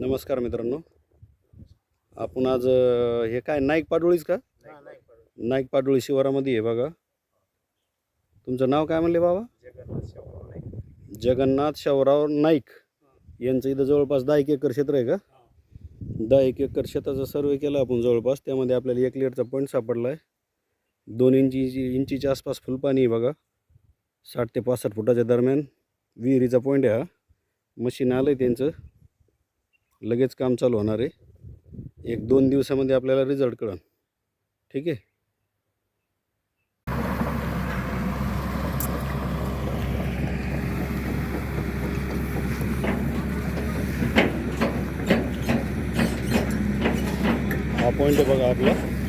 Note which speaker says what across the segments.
Speaker 1: नमस्कार मित्रांनो. आपण आज अ, हे काय नाईक पाडोळीच का? नाईक पाडोळी शिवारामध्ये आहे बघा. तुमचं नाव काय म्हणले बाबा? जगन्नाथ शावराव नाईक. यांचं इथं जवळपास दहा एक एकर क्षेत्र आहे का? दहा एक एकर शेताचा सर्वे केला आपण जवळपास. त्यामध्ये आपल्याला एक लिटरचा पॉईंट सापडला आहे दोन इंची इंचीच्या आसपास फुलपाणी आहे बघा. साठ ते पासष्ट फुटाच्या दरम्यान विहिरीचा पॉईंट आहे हा. मशीन आलं आहे त्यांचं. लगेच काम चालू होणार आहे. एक दोन दिवसामध्ये आपल्याला रिझल्ट कळन. ठीक आहे? हा पॉईंट आहे बघा आपला.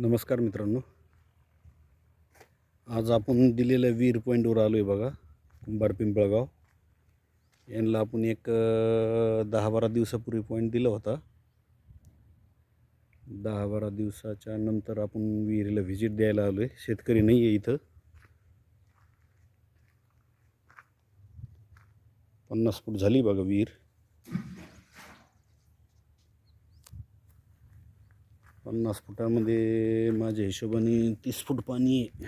Speaker 1: नमस्कार मित्रांनो. आज आपण दिलेल्या वीर पॉईंटवर आलो आहे बघा कुंभार पिंपळगाव. यांना आपण एक दहा बारा दिवसापूर्वी पॉईंट दिला होता. दहा बारा दिवसाच्या नंतर आपण विहिरीला व्हिजिट द्यायला आलो आहे शेतकरी नाही आहे इथं. पन्नास फूट झाली बघा विहीर. पन्नास फुटामध्ये माझ्या हिशोबाने तीस फूट पाणी आहे.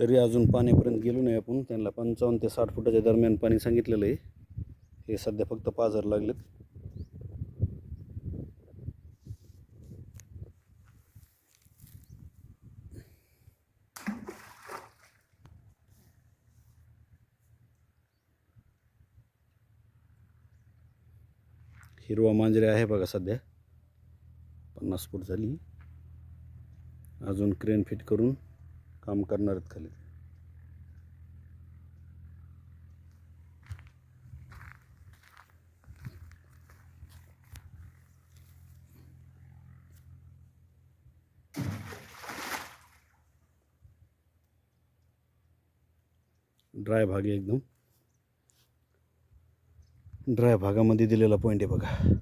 Speaker 1: तरी अजून पाण्यापर्यंत गेलो नाही आपण. त्यांना पंचावन्न ते साठ फुटाच्या दरम्यान पाणी सांगितलेलं आहे. हे सध्या फक्त पाझर लागलेत. हिरवा मांजरे आहे बघा सध्या. फूट झाली. अजून क्रेन फिट करून काम आहेत खाली. ड्राय भाग एकदम. ड्राय भागामध्ये दिलेला पॉईंट आहे बघा.